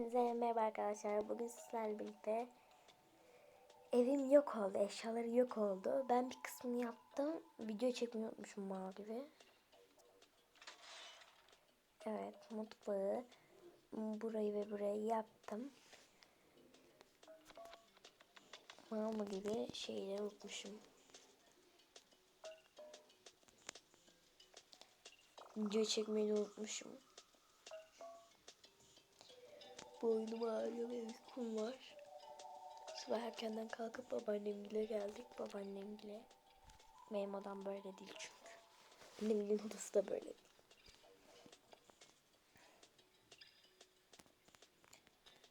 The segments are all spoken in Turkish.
Hepinize merhaba arkadaşlar. Bugün sizlerle birlikte evim yok oldu. Eşyaları yok oldu. Ben bir kısmını yaptım. Video çekmeyi unutmuşum mal gibi. Evet mutfağı burayı ve burayı yaptım. Mal gibi şeyleri unutmuşum. Video çekmeyi unutmuşum. Boynum ağrıyor ve uykum var. Sabah erkenden kalkıp babaannemgile geldik. Babaannemgile. Benim odam böyle değil çünkü. Annemin odası da böyle değil.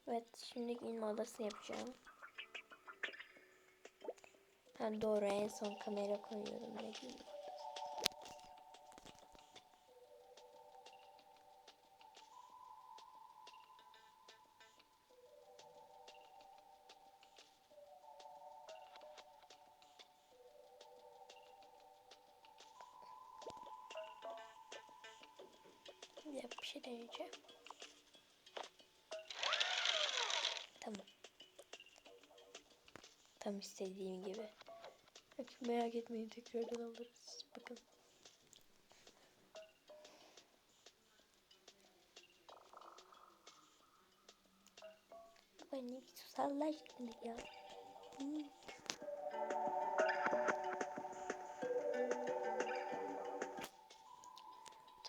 Evet şimdi giyinme odası yapacağım. Ha doğru en son kamera koyuyorum ne giyinme Yap bir şey deneyeceğim. Tamam. Tam istediğim gibi. Bak, merak etmeyin tekrardan alırız. Bakın. Baba ne bir sus Allah aşkına ya. Hmm.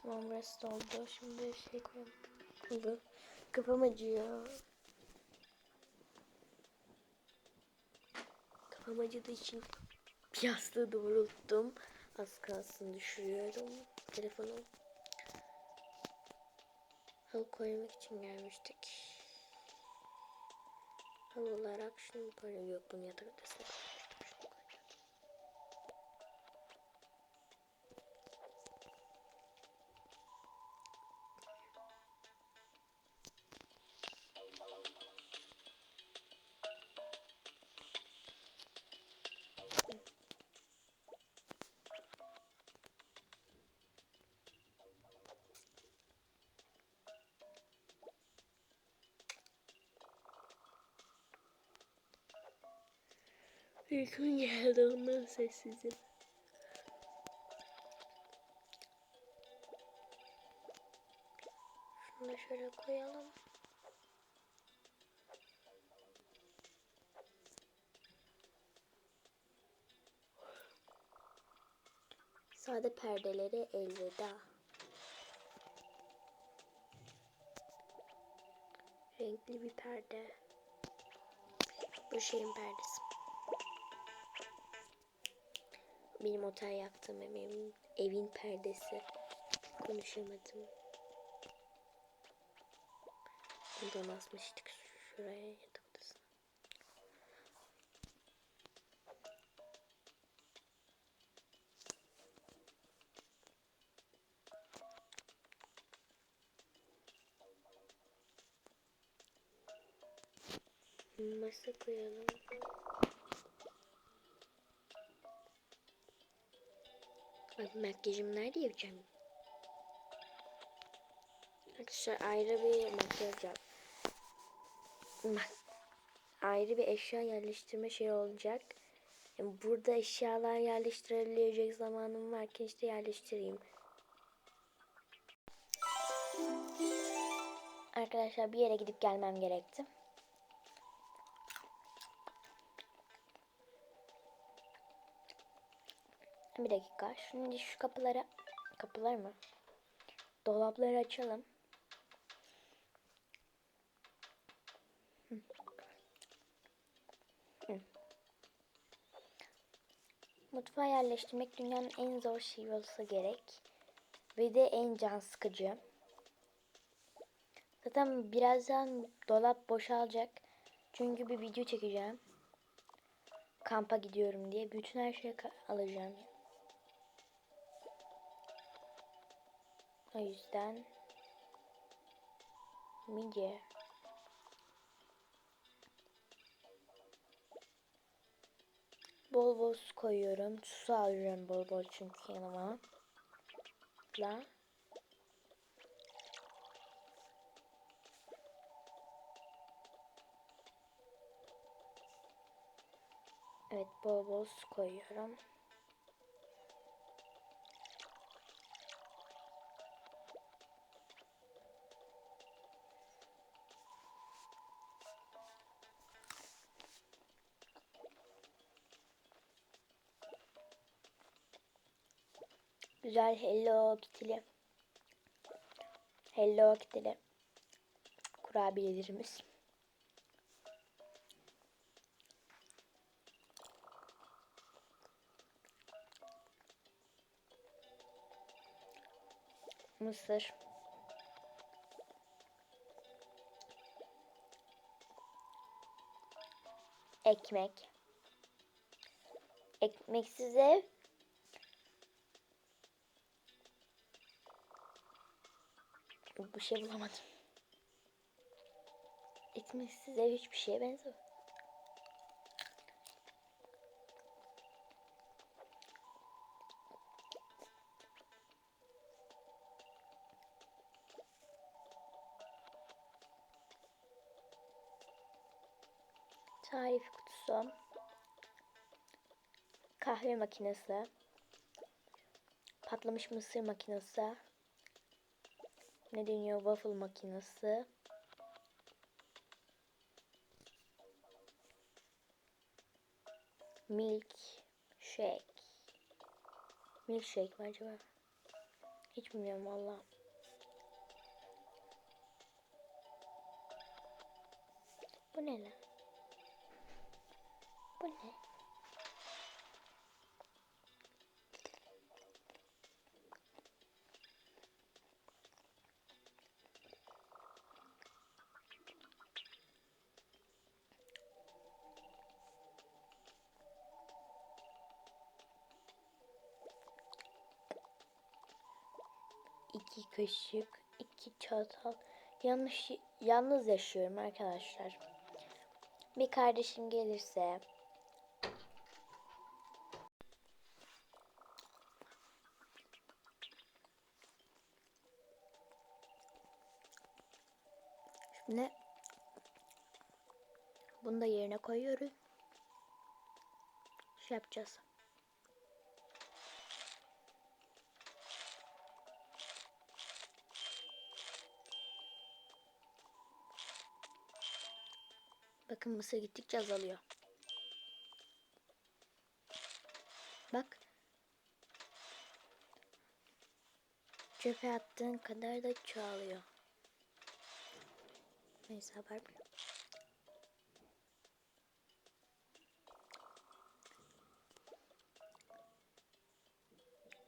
Tamam burası oldu. Şimdi şey koyalım. Bu kafam acıyor. Kafam acıdığı için yastığı doğrulttum. Az kalsın düşürüyorum telefonu. Halı koymak için gelmiştik. Halı olarak şunu koyalım. Yok bunu yatak odasına Uykum geldi ondan sessizim. Şunu şöyle koyalım. Sade perdeleri elveda. Renkli bir perde. Bu şeyin perdesi. Benim otel yaptığım evin, evin perdesi. Konuşamadım. Buradan asmıştık şuraya yatak odasına. Masa koyalım. Ay makyajımı nerede yapacağım? Arkadaşlar ayrı bir makyaj yap. Ayrı bir eşya yerleştirme şey olacak. Yani burada eşyalar yerleştirilecek zamanım varken işte yerleştireyim. Arkadaşlar bir yere gidip gelmem gerekti. Bir dakika. Şimdi şu kapıları kapılar mı? Dolapları açalım. Hı. Mutfağa yerleştirmek dünyanın en zor şeyi olsa gerek. Ve de en can sıkıcı. Zaten birazdan dolap boşalacak. Çünkü bir video çekeceğim. Kampa gidiyorum diye. Bütün her şeyi alacağım. O yüzden midye bol bol su koyuyorum. Su alıyorum bol bol çünkü yanıma. La. Evet bol bol su koyuyorum. Güzel Hello Kitty'li. Hello Kitty'li kurabiyelerimiz. Mısır. Ekmek. Ekmeksiz ev. Bir şey bulamadım. Ekmeksiz ev hiçbir şeye benzemez. Tarif kutusu. Kahve makinesi. Patlamış mısır makinesi. Ne deniyor? Waffle makinesi. Milk shake. Milk shake mi acaba? Hiç bilmiyorum valla. Bu ne lan? Bu ne? İki kaşık, iki çatal. Yanlış, yalnız yaşıyorum arkadaşlar. Bir kardeşim gelirse Şimdi bunu da yerine koyuyoruz. Şey yapacağız. Bakın mısır gittikçe azalıyor. Bak. Çöpe attığın kadar da çoğalıyor. Neyse haber bile.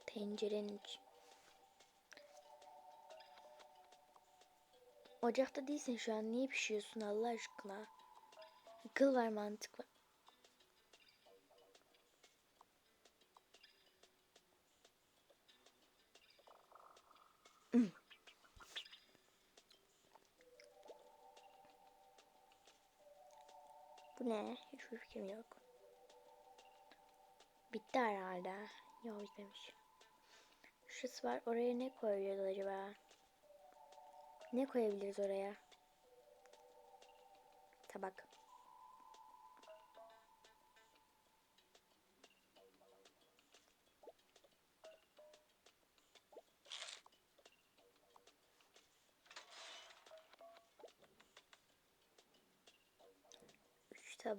Tencerenin iç. Ocakta değilsin şu an. Niye pişiyorsun Allah aşkına? Akıl var mantık var. Bu ne? Hiçbir fikrim yok. Bitti herhalde. Yok bitmemiş. Şurası var. Oraya ne koyuyoruz acaba? Ne koyabiliriz oraya? Tabak.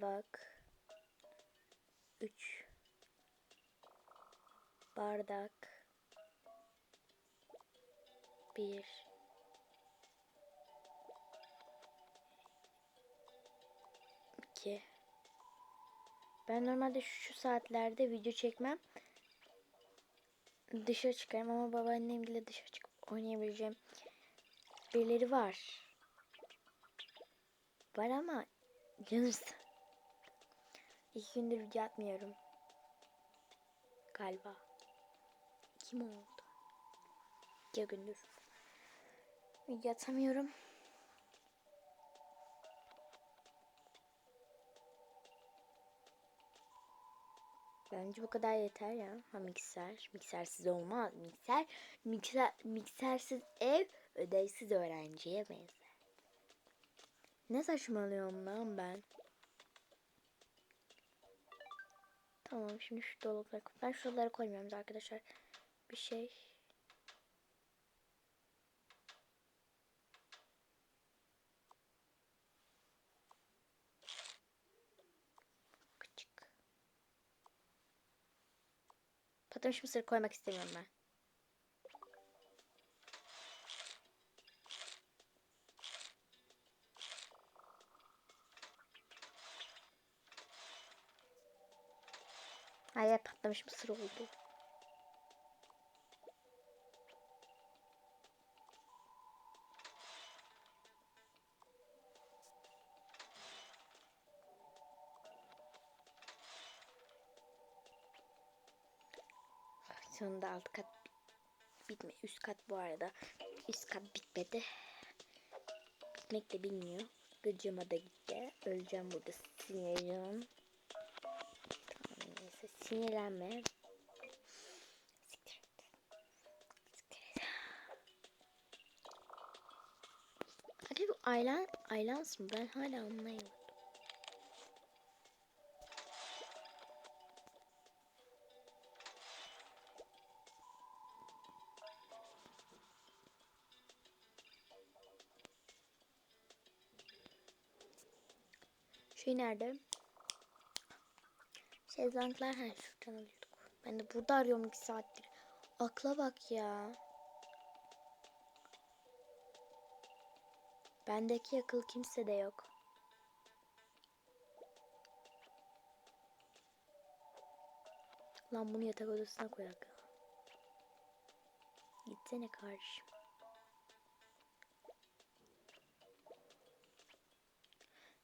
Tabak. Üç bardak. Bir. iki. Ben normalde şu saatlerde video çekmem. Dışarı çıkarım ama babaannemle dışarı çıkıp oynayabileceğim birileri var. Var ama canırs. İki gündür video atmıyorum. Galiba. Kim oldu? İki gündür. Video atamıyorum. Bence bu kadar yeter ya. Ha mikser. Miksersiz olmaz. Mikser, mikser, miksersiz ev ödevsiz öğrenciye benzer. Ne saçmalıyorum lan ben? Tamam şimdi şu dolapları ben şuraları koymuyorum arkadaşlar. Bir şey. Patlamış mısır koymak istemiyorum ben. Hayır patlamış mısır oldu. Sonunda alt kat bitme. Üst kat bu arada. Üst kat bitmedi. Bitmek de bilmiyor. Gıcıma da gitti. Öleceğim burada. Sinirleneceğim. Sinirlenme. Siktir. Siktir. Hadi bu Aylan, Aylans mı? Ben hala anlayamadım. Şey nerede? Şezlonglar her şuradan alıyorduk. Ben de burada arıyorum iki saattir. Akla bak ya. Bendeki akıl kimse de yok. Lan bunu yatak odasına koyak. Gitsene kardeşim.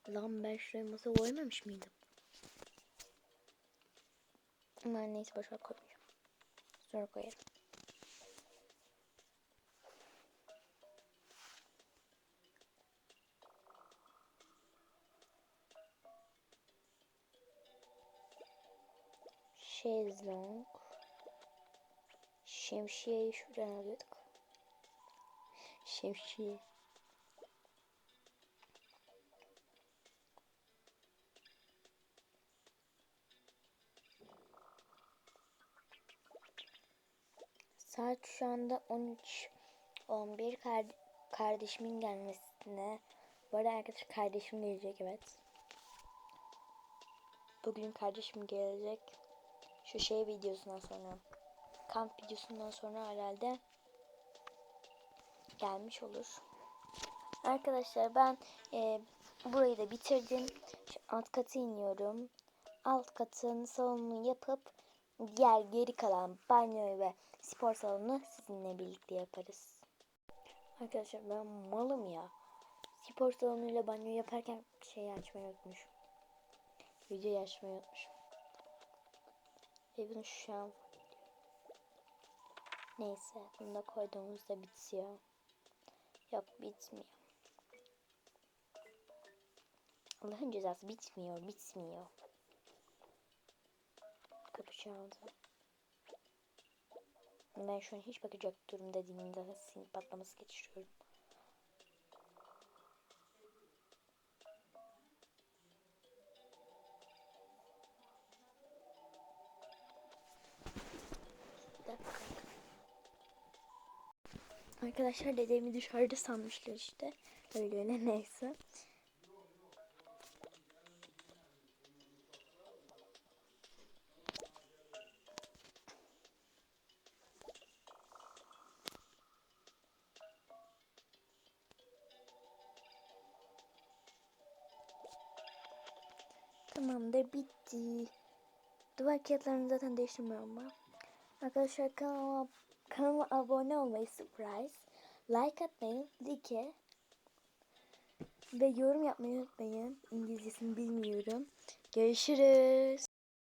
Lan ben şuraya masa koymamış mıydım? Ama neyse boşver koymayacağım. Sonra koyarım. Şezlong. Şemsiyeyi şuradan alıyorduk. Şemsiye. Saat şu anda 13 11 Kar kardeşimin gelmesine. Bu arada arkadaşlar kardeşim gelecek evet. Bugün kardeşim gelecek. Şu şey videosundan sonra. Kamp videosundan sonra herhalde gelmiş olur. Arkadaşlar ben e, burayı da bitirdim. Şu alt katı iniyorum. Alt katın salonunu yapıp diğer geri kalan banyoyu ve spor salonunu sizinle birlikte yaparız. Arkadaşlar ben malım ya. Spor salonuyla banyo yaparken şeyi açmayı unutmuşum. Videoyu açmayı unutmuşum. Ve bunu şu an Neyse bunu da koyduğumuzda bitiyor. Yok bitmiyor. Allah'ın cezası bitmiyor, bitmiyor. Kapı çaldı. Ben şu an hiç bakacak durumda değilim. Zaten sinir patlaması geçiriyorum. Arkadaşlar dedemi dışarıda sanmışlar işte. Öyle öyle neyse. Tamamdır bitti. Duvar kağıtlarını zaten değiştirmiyorum ben. Arkadaşlar kanalıma, kanalıma abone olmayı surprise. Like atmayı, like ve yorum yapmayı unutmayın. İngilizcesini bilmiyorum. Görüşürüz.